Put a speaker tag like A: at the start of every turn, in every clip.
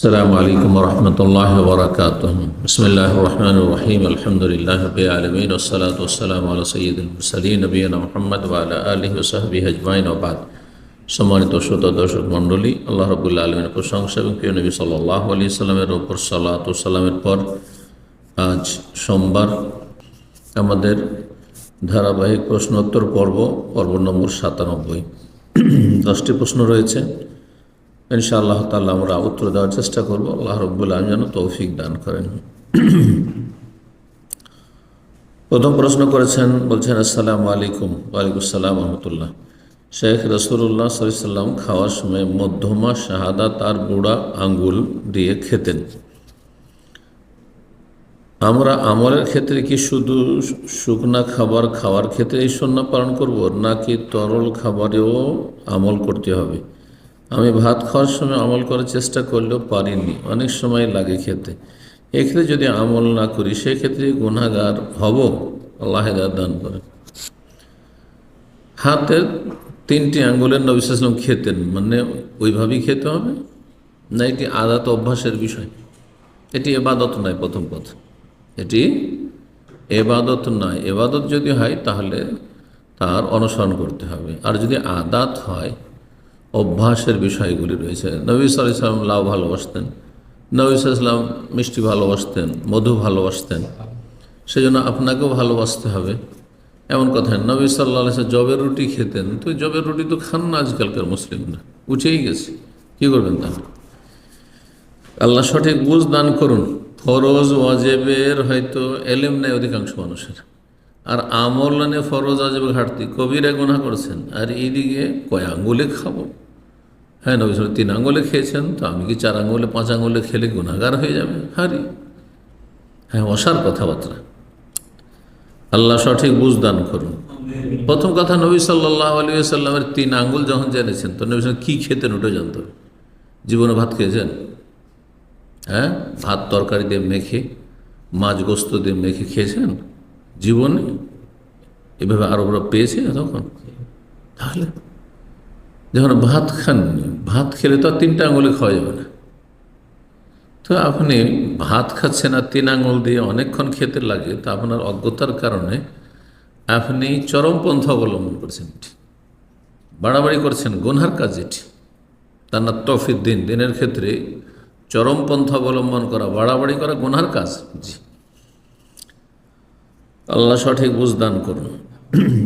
A: السلام عليكم ورحمة الله وبركاته بسم الله الرحمن الرحيم الحمد لله رب العالمين والصلاة والسلام على سيد المرسلين نبينا محمد وعلى آله وصحبه أجمعين وبعد সম্মানিত শ্রোতা দর্শক মণ্ডলী আল্লাহ রবুল্লা আলমের প্রশংসা এবং প্রিয় নবী সাল্লাহ আলি সাল্লামের ওপর সালাত ও সালামের পর আজ সোমবার আমাদের ধারাবাহিক প্রশ্নোত্তর পর্ব পর্ব নম্বর সাতানব্বই দশটি প্রশ্ন রয়েছে ইনশা আল্লাহ তাল্লাহ আমরা উত্তর দেওয়ার চেষ্টা করব। আল্লাহ রব্বুল আলম যেন তৌফিক দান করেন। প্রথম প্রশ্ন করেছেন, বলছেন, আসসালামু আলাইকুম। ওয়ালাইকুম আসসালাম রহমতুল্লাহ। শেখ রসুল্লাহ সাল্লাম খাওয়ার সময় মধ্যমা শাহাদা তার বুড়া আঙ্গুল দিয়ে খেতেন। আমরা আমলের ক্ষেত্রে কি শুধু শুকনা খাবার খাওয়ার ক্ষেত্রে এই সন্ন্য পালন করব, নাকি তরল খাবারেও আমল করতে হবে? আমি ভাত খাওয়ার সময় আমল করার চেষ্টা করলেও পারিনি। অনেক সময় লাগে খেতে। এক্ষেত্রে যদি আমল না করি, সেক্ষেত্রে গুণাগার হব। আল্লাহ দান করে হাতের তিনটি আঙ্গুলের নবিসাম খেতেন। মানে ওইভাবেই খেতে হবে? না, এটি আদাত অভ্যাসের বিষয়? এটি এবাদত নয় প্রথম কথা এটি এবাদত নয়। এবাদত যদি হয়, তাহলে তার অনুসরণ করতে হবে। আর যদি আদাত হয় অভ্যাসের বিষয়গুলি রয়েছে। নবী সাল্লাম লাউ ভালোবাসতেন নবী সাল্লাম মিষ্টি ভালোবাসতেন মধু ভালোবাসতেন সেজন্য আপনাকেও ভালোবাসতে হবে। এমন কথা, নবী সাল্লাহ জবের রুটি খেতেন, তো জবের রুটি তো খান না আজকালকার মুসলিমরা। উঠেই গেছে। কী করবেন তাহলে? আল্লাহ সঠিক বুঝ দান করুন। ফরজ ওয়াজেবের হয়তো এলেম নেই অধিকাংশ মানুষের। আর আমল নে ফরজ আজেবে ঘাটতি। কবিরা গুণা করছেন। আর এইদিকে কয় আঙ্গুলে খাব? হ্যাঁ নবী তিন আঙ্গুলে খেয়েছেন, তো আমি কি চার আঙ্গুলে, পাঁচ আঙ্গুলে খেলে গুণাগার হয়ে যাবে? হারি। হ্যাঁ অসার কথাবার্তা। আল্লাহ সঠিক বুঝ দান করুন। প্রথম কথা, নবী সাল্লাহ আলী সাল্লামের তিন আঙ্গুল যখন জেনেছেন, তো নবী কী খেতেন ওটা জানতে জীবনে ভাত খেয়েছেন? হ্যাঁ ভাত তরকারি দিয়ে মেখে, মাছ গোস্ত দিয়ে মেখে খেয়েছেন? জীবনে এভাবে আরও বড় পেয়েছে তখন? তাহলে যখন ভাত খাননি ভাত খেলে তো আর তিনটা আঙুলে খাওয়া যাবে না। তো আপনি ভাত খাচ্ছেন আর তিন আঙুল দিয়ে অনেকক্ষণ খেতে লাগে, তা আপনার অজ্ঞতার কারণে আপনি চরমপন্থা অবলম্বন করছেন বাড়াবাড়ি করছেন, গুনহার কাজ এটি। না তফির দিন, দিনের ক্ষেত্রে চরমপন্থা অবলম্বন করা, বাড়াবাড়ি করা গুনহার কাজ। জি। আল্লাহ সঠিক বুঝদান করুন।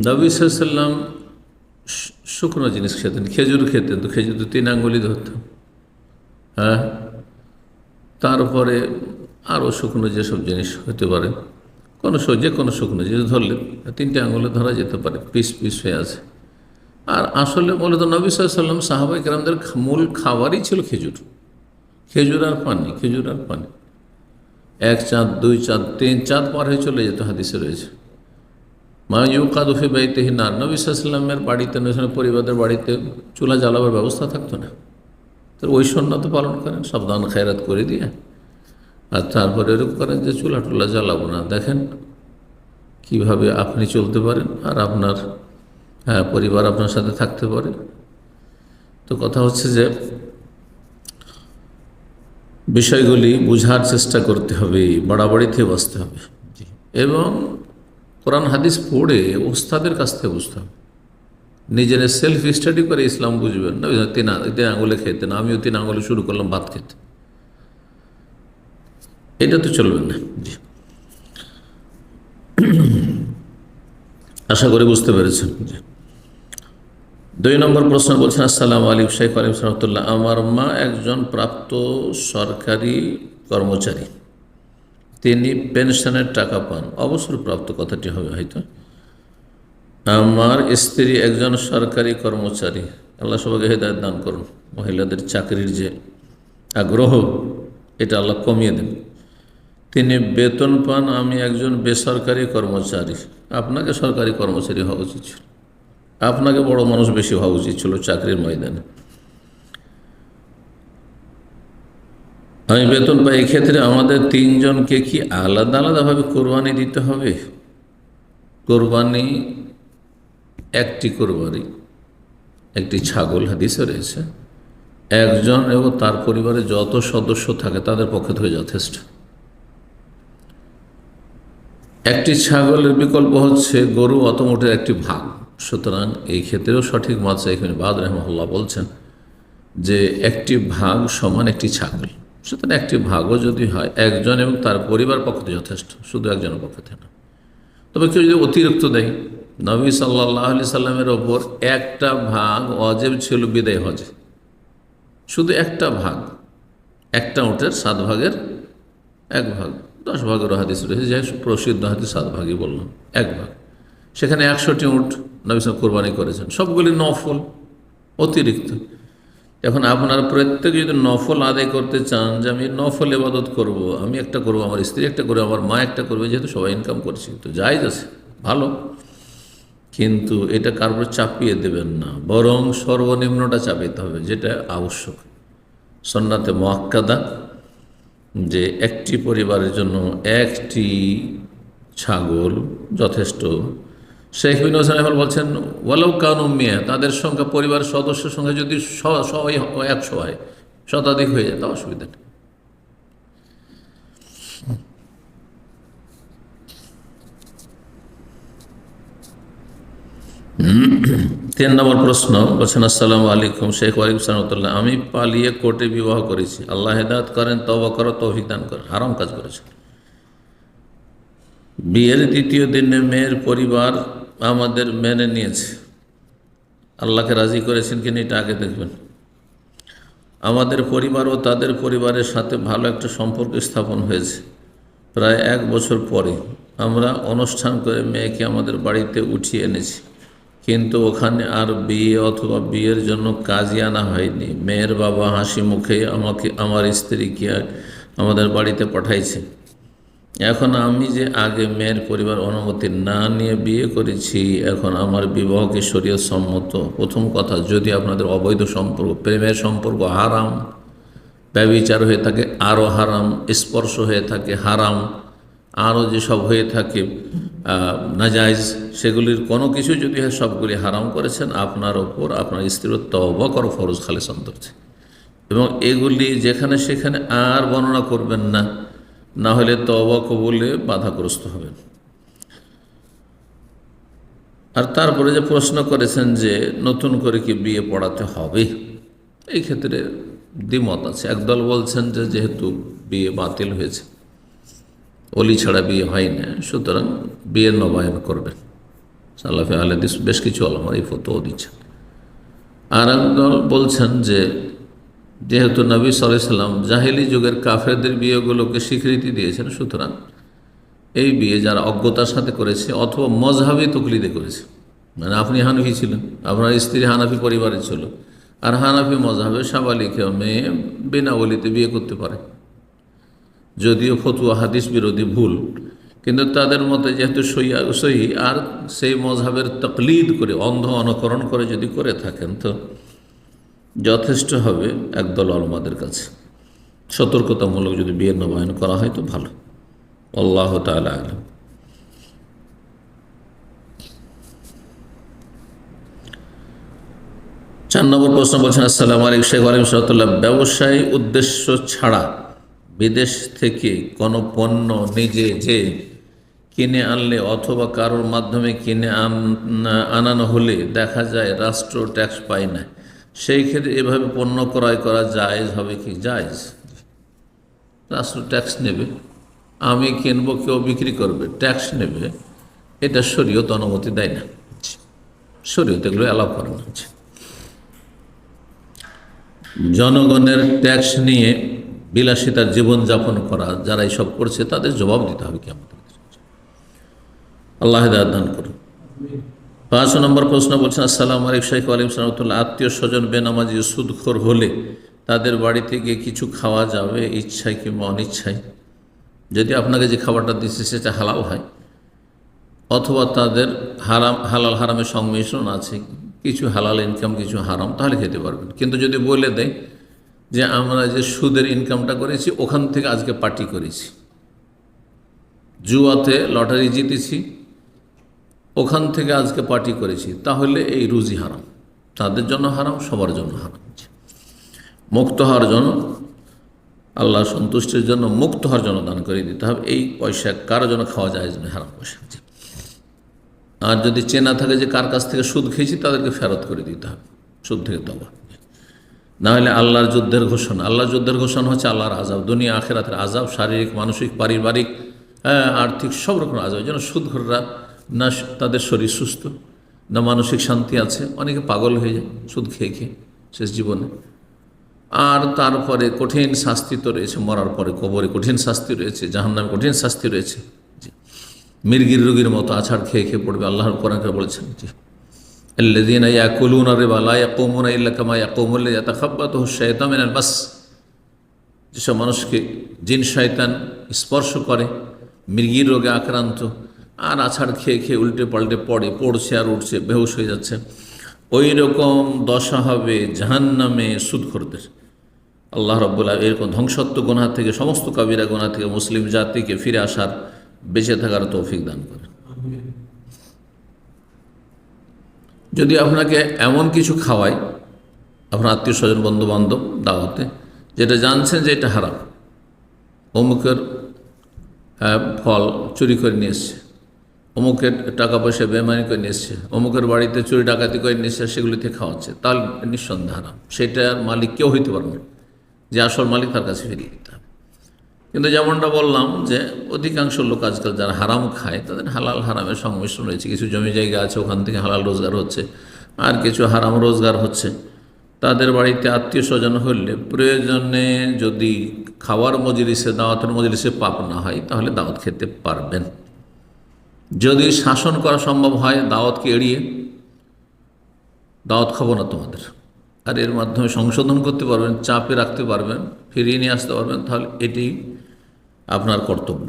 A: নবী সাল্লাম শুকনো জিনিস খেতেন, খেজুর খেতেন তো, খেজুর তো তিন আঙ্গুলি ধরতেন হ্যাঁ? তারপরে আরও শুকনো যেসব জিনিস হতে পারে, কোনো যে কোনো শুকনো জিনিস ধরলে তিনটে আঙুলে ধরা যেতে পারে, পিস পিস হয়ে আছে। আর আসলে মূলত নবী সাল্লাম সাহাবাই মূল খাবারই ছিল খেজুর। খেজুর আর পানি, খেজুর আর পানি। এক চাঁদ, দুই চাঁদ, তিন চাঁদ পার হয়ে চলে যেত হাদিসে রয়েছে। মা ইউকাদুফি বাইতেহি না, নবী সাল্লামের বাড়িতে, নবী পরিবারের বাড়িতে চুলা জ্বালাবার ব্যবস্থা থাকতো না। তো ওই সন্ন্যত পালন করেন, সাবধান খায়রাত করে দিয়ে। আর তারপরে এরকম করেন যে চুলা টুলা জ্বালাবো না। দেখেন কীভাবে আপনি চলতে পারেন আর আপনার হ্যাঁ পরিবার আপনার সাথে থাকতে পারে। তো কথা হচ্ছে যে বিষয়গুলি বুঝার চেষ্টা করতে হবে বাড়াবাড়িতে বসতে হবে। এবং কোরআন হাদিস পড়ে ওস্তাদের কাছ থেকে বুঝতে হবে। নিজের সেলফ স্টাডি করে ইসলাম বুঝবেন না তিন তিন আঙুলে খেতেন, আমিও তিন আঙুলে শুরু করলাম ভাত খেতে। এটা তো চলবে না। জি। আশা করি বুঝতে পেরেছেন। জি। দুই নম্বর প্রশ্ন বলছেন, আসসালাম আলিম শেখ আলিম সাহতুল্লাহ আমার মা একজন প্রাপ্ত সরকারি কর্মচারী। তিনি পেনশনের টাকা পান। অবসর প্রাপ্ত কথাটি হবে হয়তো। আমার স্ত্রী একজন সরকারি কর্মচারী। আল্লাহ সবাইকে হেদায়ত দান করুন। মহিলাদের চাকরির যে আগ্রহ, এটা আল্লাহ কমিয়ে দেন। তিনি বেতন পান, আমি একজন বেসরকারি কর্মচারী। আপনাকে সরকারি কর্মচারী হওয়া উচিত ছিল। আপনাকে বড় মানুষ বেশি হওয়া উচিত ছিল চাকরির ময়দানে। আমি বেতন পাই, এক্ষেত্রে আমাদের তিনজনকে কি আলাদা আলাদাভাবে কোরবানি দিতে হবে? কোরবানি একটি কোরবানি, একটি ছাগল হাদিসে রয়েছে। একজন এবং তার পরিবারে যত সদস্য থাকে তাদের পক্ষে থেকে যথেষ্ট। একটি ছাগলের বিকল্প হচ্ছে গরু অত অতমোটের একটি ভাগ। সুতরাং এই ক্ষেত্রেও সঠিক মাছ এখানে বাদ রহমল্লা বলছেন যে একটি ভাগ সমান একটি ছাগল। সুতরাং একটি ভাগও যদি হয় একজন এবং তার পরিবার পক্ষ যথেষ্ট, শুধু একজনের পক্ষ থেকে না। তবে কেউ যদি অতিরিক্ত দেয়, নবী সাল্লাহ আলি সাল্লামের ওপর একটা ভাগ অজেব ছিল বিদায় হজে। শুধু একটা ভাগ, একটা উটের সাত ভাগের এক ভাগ, দশ ভাগের হাদিস রয়েছে যে প্রসিদ্ধ হাদিস সাত ভাগই বললাম, এক ভাগ। সেখানে একশোটি উট নবী সাহেব কোরবানি করেছেন। সবগুলি নফল, অতিরিক্ত। এখন আপনার প্রত্যেকে যদি নফল আদায় করতে চান যে আমি নফল এবাদত করব, আমি একটা করব, আমার স্ত্রী একটা করব, আমার মা একটা করবে, যেহেতু সবাই ইনকাম করছি, তো যাই আছে, ভালো। কিন্তু এটা কারোর চাপিয়ে দেবেন না, বরং সর্বনিম্নটা চাপিতে হবে, যেটা আবশ্যক। সন্নাতে মোয়াক্কাদা, যে একটি পরিবারের জন্য একটি ছাগল যথেষ্ট শেখ বিন হোসেন বলছেন, ওয়ালাউ কানু মিয়া তাদের সংখ্যা পরিবারের সদস্যের সংখ্যা যদি সবাই একশো হয়, শতাধিক হয়ে যায় তা অসুবিধা নেই। তিন নম্বর প্রশ্ন বলছেন, আসসালামু আলাইকুম শেখ ওয়ালিম সালামতুল্লাহ আমি পালিয়ে কোর্টে বিবাহ করেছি। আল্লাহ হেদায়ত করেন তবা করো তৌফিক দান করেন। হারাম কাজ করেছে বিয়ের দ্বিতীয় দিনে মেয়ের পরিবার আমাদের মেনে নিয়েছে। আল্লাহকে রাজি করেছেন কিনা এটা আগে দেখবেন। আমাদের পরিবার ও তাদের পরিবারের সাথে ভালো একটা সম্পর্ক স্থাপন হয়েছে। প্রায় এক বছর পরে আমরা অনুষ্ঠান করে মেয়েকে আমাদের বাড়িতে উঠিয়ে এনেছি। কিন্তু ওখানে আর বিয়ে অথবা বিয়ের জন্য কাজই আনা হয়নি। মেয়ের বাবা হাসি মুখে আমাকে, আমার স্ত্রীকে আমাদের বাড়িতে পাঠাইছে। এখন আমি যে আগে মেয়ের পরিবার অনুমতি না নিয়ে বিয়ে করেছি, এখন আমার বিবাহকে শরীয় সম্মত। প্রথম কথা, যদি আপনাদের অবৈধ সম্পর্ক, প্রেমের সম্পর্ক হারাম, ব্যবিচার হয়ে থাকে আরও হারাম, স্পর্শ হয়ে থাকে, হারাম আরও যেসব হয়ে থাকে নাজাইজ সেগুলির কোনো কিছু যদি হয় সবগুলি হারাম করেছেন, আপনার ওপর আপনার স্ত্রীর তবা ফরজ খালেস অন্তর্থে এবং এগুলি যেখানে সেখানে আর বর্ণনা করবেন না। না হলে তবা কবুলে বাধাগ্রস্ত হবেন। আর তারপরে যে প্রশ্ন করেছেন যে নতুন করে কি বিয়ে পড়াতে হবে, এই ক্ষেত্রে দ্বিমত আছে। একদল বলছেন যে যেহেতু বিয়ে বাতিল হয়েছে, অলি ছাড়া বিয়ে হয় না, সুতরাং বিয়ে নবায়ন করবেন। সাল্লাফে আলদিস বেশ কিছু আলমার এই দিচ্ছেন। আর একদল বলছেন যে যেহেতু নবী সাল্লাম জাহেলি যুগের কাফেরদের বিয়েগুলোকে স্বীকৃতি দিয়েছেন, সুতরাং এই বিয়ে যারা অজ্ঞতার সাথে করেছে অথবা মজহাবি তকলিদে করেছে মানে আপনি হানফি ছিলেন, আপনার স্ত্রী হানাফি পরিবারে ছিল, আর হানাফি মজহাবে সাবালিকেও মেয়ে বিনা বলিতে বিয়ে করতে পারে। যদিও ফতুয়া হাদিস বিরোধী ভুল, কিন্তু তাদের মতে যেহেতু সহি, আর সেই মজহাবের তকলিদ করে অন্ধ অনুকরণ করে যদি করে থাকেন তো যথেষ্ট হবে একদল আলমাদের কাছে। সতর্কতামূলক যদি বিয়ের নবায়ন করা হয় তো ভালো। আল্লাহ তালা আলম। চার নম্বর প্রশ্ন বলছেন, আসসালাম আলাইকুম শেখ আলিম সাহতুল্লাহ ব্যবসায়ী উদ্দেশ্য ছাড়া বিদেশ থেকে কোনো পণ্য নিজে যে কিনে আনলে অথবা কারোর মাধ্যমে কিনে আন- আনানো হলে দেখা যায় রাষ্ট্র ট্যাক্স পায় না। সেই ক্ষেত্রে এভাবে পণ্য ক্রয় করা জায়েজ হবে কি? জায়েজ। রাষ্ট্র ট্যাক্স নেবে। আমি কিনবো, কেউ বিক্রি করবে, ট্যাক্স নেবে। এটা শরীয়ত অনুমতি দেয় না। শরীয়ত এগুলো অ্যালাউ করে না। জনগণের ট্যাক্স নিয়ে বিলাসিতার জীবনযাপন করা, যারা এইসব করছে, তাদের জবাব দিতে হবে কি আমাদের আল্লাহ দান করুন। পাঁচ নম্বর প্রশ্ন বলছেন, আসসালাম আলাইকুম শাইখ আলিম সালামতুল্লাহ আত্মীয় স্বজন বেনামাজি সুদখোর হলে তাদের বাড়িতে গিয়ে কিছু খাওয়া যাবে, ইচ্ছায় কিংবা অনিচ্ছায়? যদি আপনাকে যে খাবারটা দিচ্ছে সেটা হালাল হয়? অথবা তাদের হারাম, হালাল হারামের সংমিশ্রণ আছে, কিছু হালাল ইনকাম কিছু হারাম, তাহলে খেতে পারবেন। কিন্তু যদি বলে দেয় যে, আমরা যে সুদের ইনকামটা করেছি, ওখান থেকে আজকে পার্টি করেছি। জুয়াতে লটারি জিতেছি ওখান থেকে আজকে পার্টি করেছি তাহলে এই রুজি হারাম। তাদের জন্য হারাম সবার জন্য হারাম। মুক্ত হওয়ার জন্য আল্লাহ সন্তুষ্টির জন্য মুক্ত হওয়ার জন্য দান করে দিতে হবে। এই পয়সা কার জন্য খাওয়া যায় হারাম পয়সা আর যদি চেনা থাকে যে কার কাছ থেকে সুদ খেয়েছি তাদেরকে ফেরত করে দিতে হবে। সুদ থেকে তবা না হলে আল্লাহর যুদ্ধের ঘোষণা। আল্লাহর যুদ্ধের ঘোষণা হচ্ছে আল্লাহর আজাব দুনিয়া আখেরাতের আজাব শারীরিক মানসিক পারিবারিক হ্যাঁ, আর্থিক সব রকম আজাব যেন সুদঘররা না স- তাদের শরীর সুস্থ না মানসিক শান্তি আছে অনেকে পাগল হয়ে যায় সুদ খেয়ে খেয়ে শেষ জীবনে আর তারপরে কঠিন শাস্তি তো রয়েছে মরার পরে কবরে কঠিন শাস্তি রয়েছে জাহান্নামে কঠিন শাস্তি রয়েছে জি মির্গির রোগীর মতো আছাড় খেয়ে খেয়ে পড়বে আল্লাহর কোরআনকে বলেছেন জি الذين يأكلون الربا لا يقومون إلا كما يقوم الذي يتخبطه الشيطان من المس যেসব মানুষকে জিন শয়তান স্পর্শ করে মৃগীর রোগে আক্রান্ত আর আছাড় খেয়ে খেয়ে উল্টে পাল্টে পড়ে, পড়ছে আর উঠছে, বেহুশ হয়ে যাচ্ছে। ওই রকম দশা হবে জাহান্নামে সুদখোরদের। আল্লাহ রব্বুল্লাহ এরকম ধ্বংসত্ব গোনা থেকে, সমস্ত কাবিরা গোনা থেকে মুসলিম জাতিকে ফিরে আসার, বেঁচে থাকার তৌফিক দান করেন। যদি আপনাকে এমন কিছু খাওয়ায় আপনার আত্মীয় স্বজন বন্ধু বান্ধব দাওয়াতে, যেটা জানছেন যে এটা হারাম, অমুকের ফল চুরি করে নিয়ে এসছে। অমুকের টাকা পয়সা বেমানি করে নিয়ে এসছে অমুকের বাড়িতে চুরি ডাকাতি করে নিয়ে এসছে সেগুলিতে খাওয়াচ্ছে, তাহলে নিঃসন্দেহ সেটার মালিক কেউ হইতে পারবে যে আসল মালিক তার কাছে ফিরিয়ে দিতে হবে। কিন্তু যেমনটা বললাম যে, অধিকাংশ লোক আজকাল যারা হারাম খায়, তাদের হালাল হারামের সংমিশ্রণ রয়েছে। কিছু জমি জায়গা আছে, ওখান থেকে হালাল রোজগার হচ্ছে, আর কিছু হারাম রোজগার হচ্ছে। তাদের বাড়িতে আত্মীয় স্বজন হলে প্রয়োজনে যদি খাওয়ার মজলিসে, দাওয়াতের মজলিসে পাপ না হয়, তাহলে দাওয়াত খেতে পারবেন। যদি শাসন করা সম্ভব হয়, দাওয়াতকে এড়িয়ে, দাওয়াত খাব না তোমাদের। আর এর মাধ্যমে সংশোধন করতে পারবেন, চাপে রাখতে পারবেন, ফিরিয়ে নিয়ে আসতে পারবেন, তাহলে এটি আপনার কর্তব্য।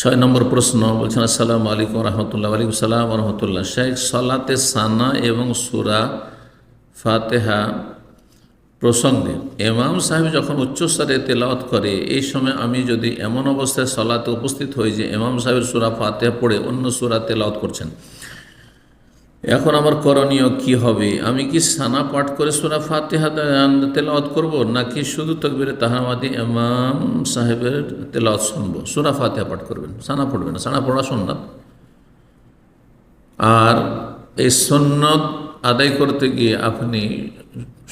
A: ছয় নম্বর প্রশ্ন বলছেন, আসসালামু আলাইকুম রহমতুল্লাহ আলাইকুম সালাম রহমতুল্লাহ। শেখ সলাতে সানা এবং সুরা ফাতেহা প্রসঙ্গে এমাম সাহেব যখন উচ্চস্তরে তেলাওয়াত করে, এই সময় আমি যদি এমন অবস্থায় সলাতে উপস্থিত হই যে এমাম সাহেবের সুরা ফাতেহা পড়ে অন্য সুরা তেলাওয়াত করছেন। এখন আমার করণীয় কি হবে? আমি কি সানা পাঠ করে সুরা ফাতেহা তেলাওয়াত করব, নাকি শুধু তকবিরে তাহামাদি এমাম সাহেবের তেলাওয়াত শুনব? সুরা ফাতেহা পাঠ করবেন, সানা পড়বেন না, সানা পড়া সন্ন্যত আর এই সন্ন্যত আদায় করতে গিয়ে আপনি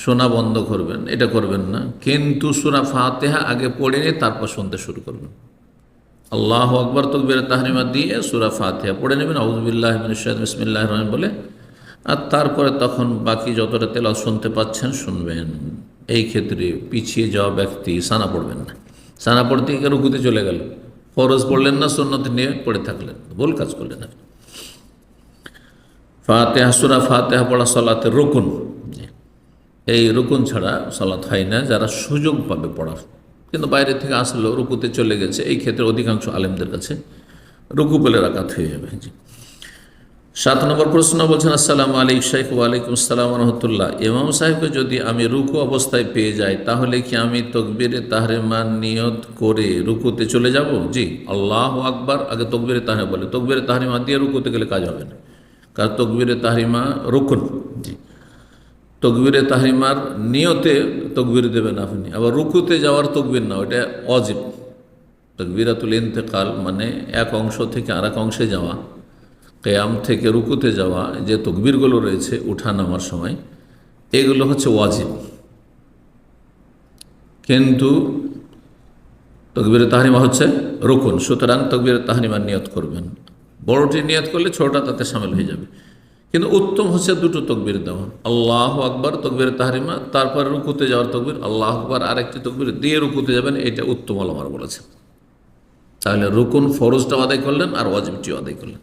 A: শোনা বন্ধ করবেন, এটা করবেন না। কিন্তু সুরা ফাতেহা আগে পড়ে নিয়ে তারপর শুনতে শুরু করবেন। আল্লাহ আকবর তকবির তাহরিমা দিয়ে সুরা ফাতেহা পড়ে নেবেন। আউজবিল্লাহ মিনশাদ বিসমিল্লাহ রহমান বলে। আর তারপরে তখন বাকি যতটা তেলাও শুনতে পাচ্ছেন শুনবেন। এই ক্ষেত্রে পিছিয়ে যাওয়া ব্যক্তি সানা পড়বেন না। সানা পড়তে গিয়ে রুকুতে চলে গেল। ফরজ পড়লেন না, সুন্নত নিয়ে পড়ে থাকলেন। ভুল কাজ করলেন ফাতেহা, সুরা ফাতেহা পড়া সলাতে রুকুন। এই রুকুন ছাড়া সালাত হয় না, যারা সুযোগ পাবে পড়ার। কিন্তু বাইরে থেকে আসলো, রুকুতে চলে গেছে, এই ক্ষেত্রে অধিকাংশ আলেমদের কাছে রুকু বলে রাকাত হয়ে যাবে। জি। সাত নম্বর প্রশ্ন বলছেন, আসসালামু আলাইক শেখ ওয়ালাইকুম আসসালাম রহমতুল্লাহ। ইমাম সাহেবকে যদি আমি রুকু অবস্থায় পেয়ে যাই, তাহলে কি আমি তকবিরে তাহরেমান নিয়ত করে রুকুতে চলে যাব? জি। আল্লাহ আকবার, আগে তকবিরে তাহরে বলে। তকবিরে তাহরিমা দিয়ে রুকুতে গেলে কাজ হবে না। কারণ তকবিরে তাহরিমা রুকুন। জি। তকবিরে তাহরিমার নিয়তে তকবির দেবেন আপনি। আবার রুকুতে যাওয়ার তকবির না ওটা অজিব। তকবিরাতুল ইন্তেকাল মানে এক অংশ থেকে আর এক অংশে যাওয়া, কেয়াম থেকে রুকুতে যাওয়া যে তকবিরগুলো রয়েছে উঠা নামার সময়, এগুলো হচ্ছে ওয়াজিব। কিন্তু তকবিরে তাহারিমা হচ্ছে রুকুন, সুতরাং তকবিরে তাহারিমার নিয়ত করবেন। বড়টি নিয়ত করলে ছোটটা তাতে সামিল হয়ে যাবে। কিন্তু উত্তম হচ্ছে দুটো তকবির দেওয়া। আল্লাহ আকবর, তকবির তাহারিমা, তারপর রুকুতে যাওয়ার তকবির, আল্লাহ আকবর আরেকটি তকবির দিয়ে রুকুতে যাবেন, এটা উত্তম আলমার বলেছেন তাহলে রুকুন ফরজটাও আদায় করলেন আর ওয়াজিবটিও আদায় করলেন।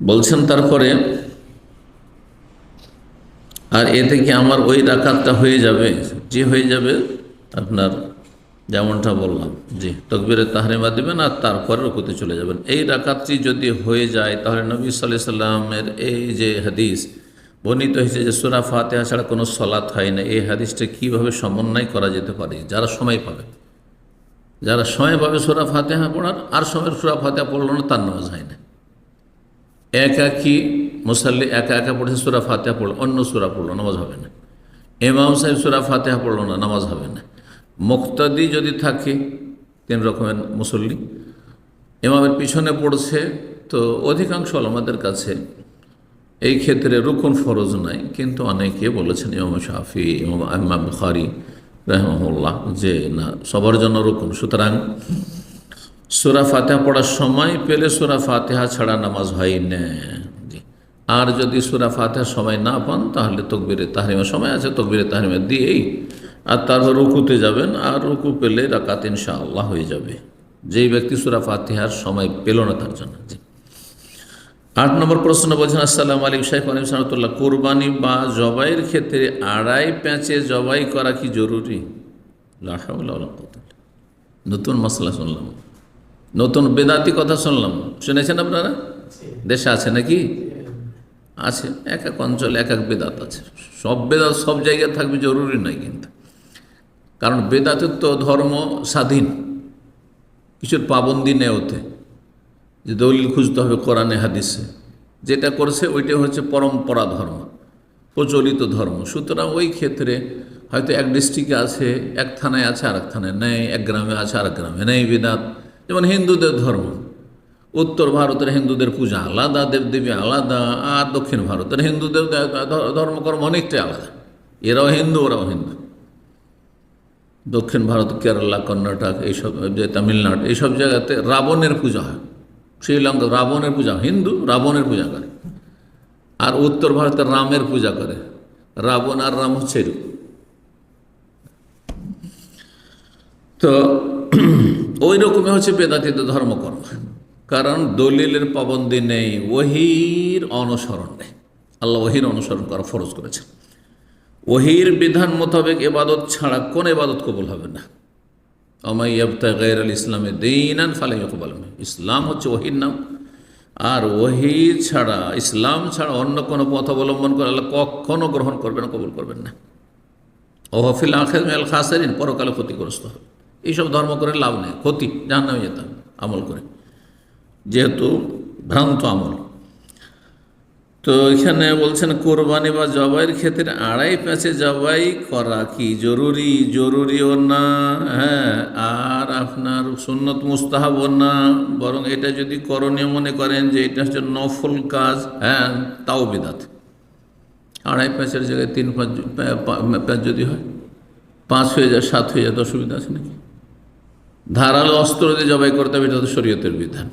A: বলছেন তারপরে, আর এতে কি আমার ওই রাকাতটা হয়ে যাবে? যে হয়ে যাবে, আপনার যেমনটা বললাম, জি তকবিরে তাহরিমা দেবেন আর তারপরে রুকুতে চলে যাবেন। এই রাকাতটি যদি হয়ে যায়, তাহলে নবী সাল্লাহ সাল্লামের এই যে হাদিস, বর্ণিত হয়েছে যে সুরা ফাতেহা ছাড়া কোনো সলাৎ হয় না। এই হাদিসটা কীভাবে সমন্বয় করা যেতে পারে? যারা সময় পাবে, যারা সময় পাবে সুরা ফাতেহা পড়ার, আর সময় সুরা ফাতেহা পড়ল না, তার নামাজ হয় না। একাকি মুসাল্লি একা একা পড়ে সুরা ফাতেহা পড়ল, অন্য সুরা পড়ল, নামাজ হবে না। এমাম সাহেব সুরা ফাতেহা পড়ল না, নামাজ হবে না। মুক্তাদি যদি থাকে, তিন রকমের মুসল্লি, ইমামের পিছনে পড়ছে, তো অধিকাংশ আমাদের কাছে এই ক্ষেত্রে রুকুন ফরজ নাই, কিন্তু অনেকে বলেছেন ইমাম শাফি, ইমাম আহমা বুখারি রহমুল্লাহ যে না, সবার জন্য রুকুন। সুতরাং সুরা ফাতেহা পড়ার সময় পেলে সুরা ফাতেহা ছাড়া নামাজ হয় না। আর যদি সুরা ফাতেহার সময় না পান, তাহলে তকবিরে তাহরিমের সময় আছে, তকবিরে তাহরিমে দিয়েই আর তারপর রুকুতে যাবেন আর রুকু পেলে রাকাত ইনশাআল্লাহ হয়ে যাবে। যেই ব্যক্তি সুরা ফাতিহার সময় পেল না তার জন্য। আট নম্বর প্রশ্ন বলছেন আসসালাম আলাইকুম শাইখ আলিম সাহতুল্লাহ কোরবানি বা জবাইয়ের ক্ষেত্রে আড়াই প্যাঁচে জবাই করা কি জরুরি। নতুন মশলা শুনলাম। নতুন বেদাতি কথা শুনলাম। শুনেছেন আপনারা? দেশে আছে নাকি? আছে। এক এক অঞ্চলে এক এক বেদাত আছে। সব বেদাত সব জায়গায় থাকবে জরুরি নয় কিন্তু। কারণ বেদাতের তো ধর্ম স্বাধীন। কিছুর পাবন্দি নেই ওতে। যে দলিল খুঁজতে হবে কোরআনে, হাদিসে। যেটা করছে ওইটা হচ্ছে পরম্পরা ধর্ম, প্রচলিত ধর্ম। সুতরাং ওই ক্ষেত্রে হয়তো এক ডিস্ট্রিক্টে আছে, এক থানায় আছে আর এক থানায় নেই, এক গ্রামে আছে আর এক গ্রামে নেই বেদাত। যেমন হিন্দুদের ধর্ম, উত্তর ভারতের হিন্দুদের পূজা আলাদা দেবদেবী আলাদা, আর দক্ষিণ ভারতের হিন্দুদের ধর্মকর্ম অনেকটাই আলাদা। এরাও হিন্দু, ওরাও হিন্দু। দক্ষিণ ভারত, কেরালা, কর্ণাটক, এইসব তামিলনাড়ু, এইসব জায়গাতে রাবণের পূজা হয়। শ্রীলঙ্কা রাবণের পূজা হিন্দু রাবণের পূজা করে। আর উত্তর ভারতে রামের পূজা করে। রাবণ আর রাম হচ্ছে তো ওই রকমই হচ্ছে বেদাতিত ধর্মকর্ম। কারণ দলিলের পাবন্দি নেই, ওহির অনুসরণ নেই। আল্লাহ ওহির অনুসরণ করা ফরজ করেছেন। ওহির বিধান মোতাবেক এবাদত ছাড়া কোন এবাদত কবুল হবে না। আমাই আবতা গैर আল ইসলামে দিনান ফালাই কবল ইসলাম হচ্ছে ওহির নাম। আর ওহি ছাড়া, ইসলাম ছাড়া অন্য কোনো পথ অবলম্বন করে আল্লাহ কখনো গ্রহণ করবেন, কবুল করবেন না। ও হফিল আখের মেল খাসারিন, পরকালে ক্ষতিগ্রস্ত হবে এইসব ধর্ম করে লাভ নেই, ক্ষতি জাহান নামে যেতে আমল করে। যেহেতু ভ্রান্ত আমল। তো এখানে বলছেন, কোরবানি বা জবাইয়ের ক্ষেত্রে আড়াই প্যাঁচে জবাই করা কি জরুরি? জরুরিও না হ্যাঁ আর আপনার সুন্নত মুস্তাহাবও না, বরং এটা যদি করণীয় মনে করেন যে এটা হচ্ছে নফল কাজ হ্যাঁ তাও বিদাত। আড়াই প্যাঁচের জায়গায় তিন পাঁচ প্যাঁচ যদি হয়, পাঁচ হয়ে যায়, সাত হয়ে যায় অসুবিধা আছে নাকি? ধারালো অস্ত্র দিয়ে জবাই করতে হবে, এটা তো শরীয়তের বিধান।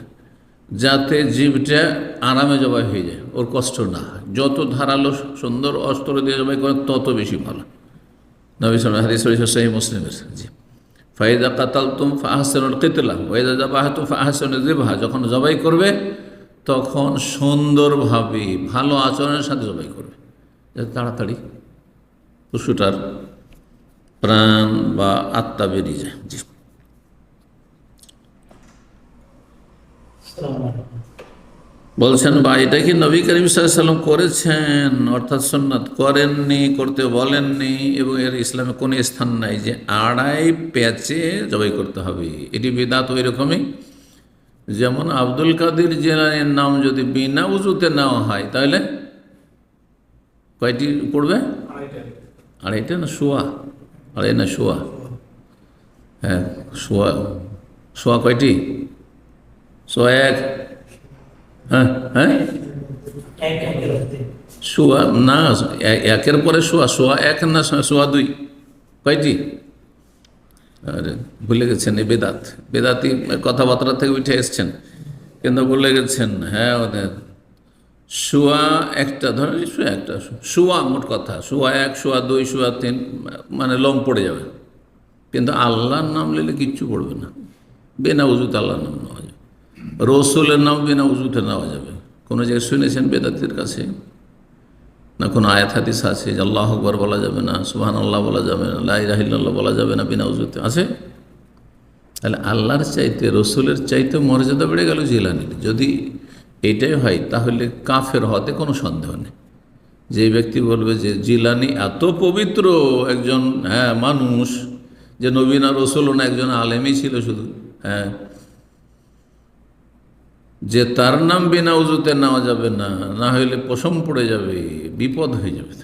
A: যাতে জীবটা আরামে জবাই হয়ে যায়, ওর কষ্ট না হয়। যত ধারালো সুন্দর অস্ত্র দিয়ে জবাই করে তত বেশি ভালো। নবী ফাইদা কাতাল তুম ফাহাসনুল কিতলা ওয়েদা জাবাহ তুম ফাহাসন জিবাহা, যখন জবাই করবে, তখন সুন্দরভাবে ভালো আচরণের সাথে জবাই করবে। যাতে তাড়াতাড়ি পশুটার প্রাণ বা আত্মা বেরিয়ে যায় বলছেন বা এটা কি নবী করিম সাল্লাম করেছেন? অর্থাৎ সন্ন্যত করেননি করতে বলেননি এবং এর ইসলামে কোনো স্থান নাই যে আড়াই প্যাচে জবাই করতে হবে। এটি বেদাত ওই রকমই যেমন আব্দুল কাদের জেলানির নাম যদি বিনা উজুতে নেওয়া হয়, তাহলে কয়টি পড়বে? আড়াইটা না শোয়া? আড়াই না শোয়া? হ্যাঁ শোয়া শোয়া কয়টি? শোয়া এক হ্যাঁ হ্যাঁ? শোয়া না, একের পরে শোয়া শোয়া এক না শোয়া দুই? কয়টি? আরে, ভুলে গেছেন এই বেদাত। বেদাতি কথাবার্তা থেকে উঠে এসছেন। কিন্তু ভুলে গেছেন হ্যাঁ ওদের। শোয়া একটা, ধরেন শোয়া একটা শোয়া মোট কথা শোয়া এক শোয়া দুই শোয়া তিন মানে লম পড়ে যাবে। কিন্তু আল্লাহর নাম নিলে কিচ্ছু পড়বে না। বিনা উজুতে আল্লাহর নাম নেওয়া রসুলের নাম বিনা উজুতে নেওয়া যাবে। কোনো জায়গায় শুনেছেন বেদাতের কাছে? না কোনো আয়াত হাদিস আছে যে আল্লাহ আকবর বলা যাবে না সুহান আল্লাহ বলা যাবে না লাই রাহিল্লাহ বলা যাবে না বিনা উজুতে? আছে? তাহলে আল্লাহর চাইতে, রসুলের চাইতে মর্যাদা বেড়ে গেল জিলানির। যদি এটাই হয়, তাহলে কাফের হতে কোনো সন্দেহ নেই। যে ব্যক্তি বলবে যে জিলানি এত পবিত্র একজন হ্যাঁ মানুষ, যে নবীনা রসুল না একজন আলেমই ছিল শুধু হ্যাঁ যে তার নাম বিনা উজুতে নেওয়া যাবে না না হইলে পশম পড়ে যাবে, বিপদ হয়ে যাবে।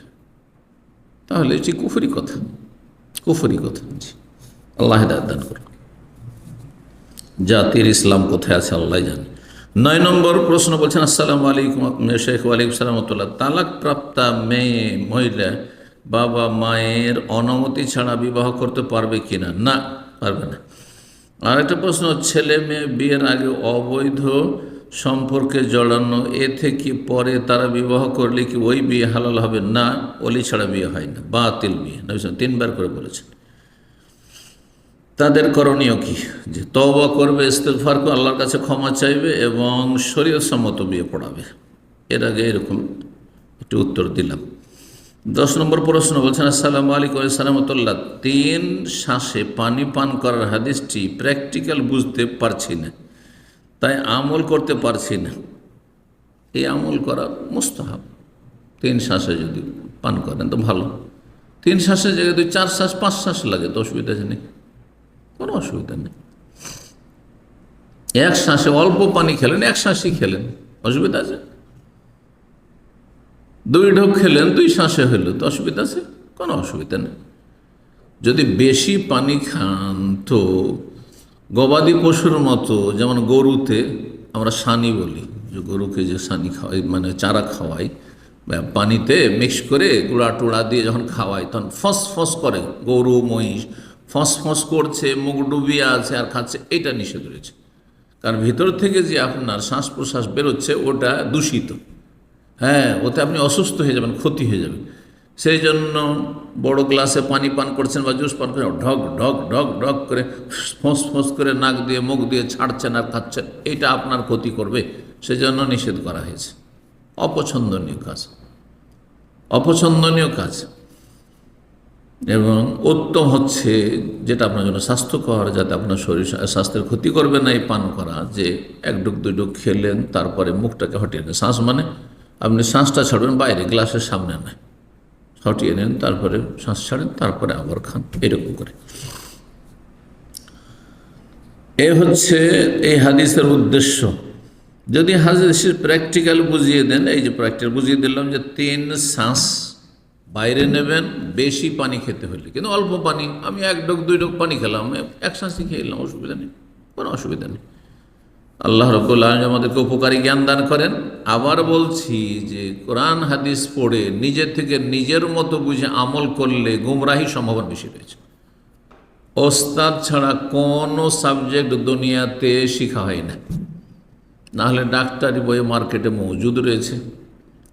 A: তাহলে এটি কুফরি কথা। কুফরি কথা। আল্লাহ দান করুন। জাতির ইসলাম কোথায় আছে আল্লাহ জানে। নয় নম্বর প্রশ্ন বলছেন, আসসালামু আলাইকুম শেখ ওয়ালাইকুম সালামতুল্লাহ তালাক প্রাপ্তা মেয়ে, মহিলা, বাবা, মায়ের অনুমতি ছাড়া বিবাহ করতে পারবে কি না না, পারবে না। আর একটা প্রশ্ন, ছেলে মেয়ে বিয়ের আগে অবৈধ সম্পর্কে জড়ানো, এ থেকে পরে তারা বিবাহ করলে কি ওই বিয়ে হালাল হবে? না, অলি ছাড়া বিয়ে হয় না, বাতিল বিয়ে। নবী তিনবার করে বলেছেন। তাদের করণীয় কি? যে তওবা করবে ইস্তেফার করে আল্লাহর কাছে ক্ষমা চাইবে এবং শরীর সম্মত বিয়ে পড়াবে। এর আগে এরকম একটি উত্তর দিলাম। দশ নম্বর প্রশ্ন বলছেন, আসসালামু আলাইকুম সালামতুল্লাহ তিন শ্বাসে পানি পান করার হাদিসটি প্র্যাকটিক্যাল বুঝতে পারছি না, তাই আমল করতে পারছি না। এই আমল করা মুস্তাহাব। তিন শ্বাসে যদি পান করেন তো ভালো। তিন শ্বাসের জায়গায় চার শ্বাস, পাঁচ শ্বাস লাগে তো অসুবিধা নেই কোনো অসুবিধা নেই। এক শ্বাসে অল্প পানি খেলেন, এক শ্বাসই খেলেন। অসুবিধা আছে? দুই ঢোক খেলেন, দুই শ্বাসে হইল। তো অসুবিধা আছে? কোনো অসুবিধা নেই। যদি বেশি পানি খান তো গবাদি পশুর মতো, যেমন গরুতে আমরা সানি বলি, যে গরুকে যে সানি খাওয়াই মানে চারা খাওয়াই পানিতে মিক্স করে গুঁড়া টুড়া দিয়ে যখন খাওয়াই, তখন ফস ফস করে গরু, মহিষ, ফস ফস করছে, মুখ ডুবিয়ে আছে আর খাচ্ছে, এটা নিষেধ রয়েছে। কারণ ভিতর থেকে যে আপনার শ্বাস প্রশ্বাস বেরোচ্ছে, ওটা দূষিত। হ্যাঁ ওতে আপনি অসুস্থ হয়ে যাবেন, ক্ষতি হয়ে যাবে সেই জন্য বড় গ্লাসে পানি পান করছেন বা জুস পান করছেন, ঢক ঢক ঢক ঢক করে ফোঁস ফোঁস করে নাক দিয়ে, মুখ দিয়ে ছাড়ছেন আর খাচ্ছেন, এটা আপনার ক্ষতি করবে। সেজন্য নিষেধ করা হয়েছে। অপছন্দনীয় কাজ। অপছন্দনীয় কাজ। এবং উত্তম হচ্ছে যেটা আপনার জন্য স্বাস্থ্যকর, যাতে আপনার শরীর স্বাস্থ্যের ক্ষতি করবে না এই পান করা, যে এক ডুক, দুই ডুক খেলেন, তারপরে মুখটাকে হটিয়ে শ্বাস মানে আপনি শ্বাসটা ছাড়বেন, বাইরে গ্লাসের সামনে নয় হটিয়ে নেন, তারপরে শ্বাস ছাড়েন, তারপরে আবার খান। এরকম করে। এ হচ্ছে এই হাদিসের উদ্দেশ্য। যদি হাদিসের প্র্যাকটিক্যাল বুঝিয়ে দেন, এই যে প্র্যাকটিক্যাল বুঝিয়ে দিলাম যে তিন শ্বাস বাইরে নেবেন, বেশি পানি খেতে হলে। কিন্তু অল্প পানি, আমি এক ডোক দুই ডোক পানি খেলাম, এক শ্বাসই খেয়ে এলাম অসুবিধা নেই, কোনো অসুবিধা নেই। আল্লাহ রব্বুল্লাহ আমাদেরকে উপকারী জ্ঞান দান করেন। আবার বলছি যে, কোরআন হাদিস পড়ে নিজের থেকে নিজের মতো বুঝে আমল করলে গুমরাহি সম্ভাবনা বেশি রয়েছে। ওস্তাদ ছাড়া কোনো সাবজেক্ট দুনিয়াতে শেখা হয় না। নাহলে ডাক্তারি বই মার্কেটে মজুদ রয়েছে।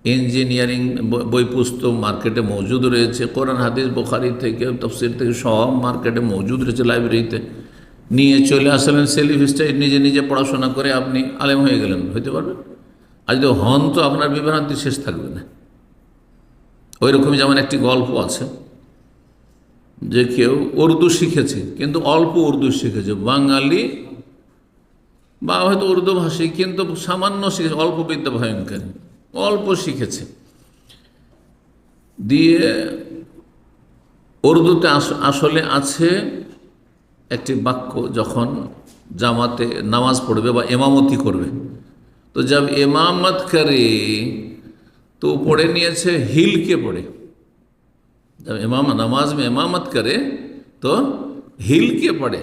A: ইঞ্জিনিয়ারিং বই পুস্তক মার্কেটে মজুদ রয়েছে। কোরআন, হাদিস, বোখারি থেকে, তফসির থেকে সব মার্কেটে মজুদ রয়েছে লাইব্রেরিতে। নিয়ে চলে আসলেন সেলফ নিজে নিজে পড়াশোনা করে আপনি আলেম হয়ে গেলেন, হইতে পারবেন? আর যদি হন তো আপনার বিভ্রান্তি শেষ থাকবে না। ওই রকমই যেমন একটি গল্প আছে যে কেউ উর্দু শিখেছে, কিন্তু অল্প উর্দু শিখেছে, বাঙালি বা হয়তো উর্দু ভাষী, কিন্তু সামান্য শিখেছে, অল্প বিদ্যা ভয়ঙ্কর, অল্প শিখেছে। দিয়ে উর্দুতে আসলে আছে একটি বাক্য যখন জামাতে নামাজ পড়বে বা এমামতি করবে, তো যাব এমামত করে, তো পড়ে নিয়েছে হিলকে পড়ে। যাব এমাম, নামাজ মে এমামত করে, তো হিলকে পড়ে।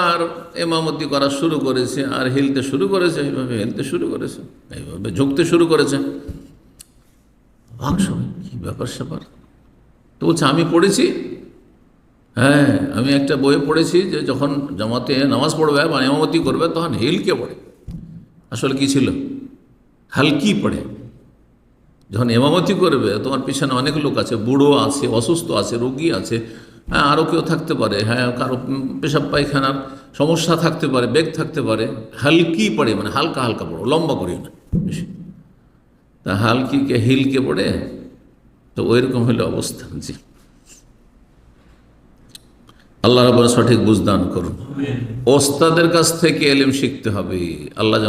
A: আর এমামতি করা শুরু করেছে, আর হিলতে শুরু করেছে, এইভাবে হেলতে শুরু করেছে, এইভাবে ঝুঁকতে শুরু করেছে। অংশ কী ব্যাপার স্যাপার তো বলছে, আমি পড়েছি হ্যাঁ আমি একটা বইয়ে পড়েছি যে যখন জামাতে নামাজ পড়বে বা এমামতি করবে, তখন হিলকে পড়ে? আসলে কি ছিল? হালকি পড়ে? যখন এমামতি করবে, তোমার পিছনে অনেক লোক আছে, বুড়ো আছে, অসুস্থ আছে, রোগী আছে হ্যাঁ আরও কেউ থাকতে পারে হ্যাঁ কারও পেশাব পায়খানার সমস্যা থাকতে পারে, বেগ থাকতে পারে হালকি পড়ে? মানে হালকা হালকা পড়ো, লম্বা করিও না, বেশি। তা হালকিকে হিলকে পড়ে? তো ওই রকম হলে অবস্থা, জি। আল্লাহ রব সঠিক বুঝদান করুন। ওস্তাদের কাছ থেকে এলিম শিখতে হবে। আল্লাহ যেন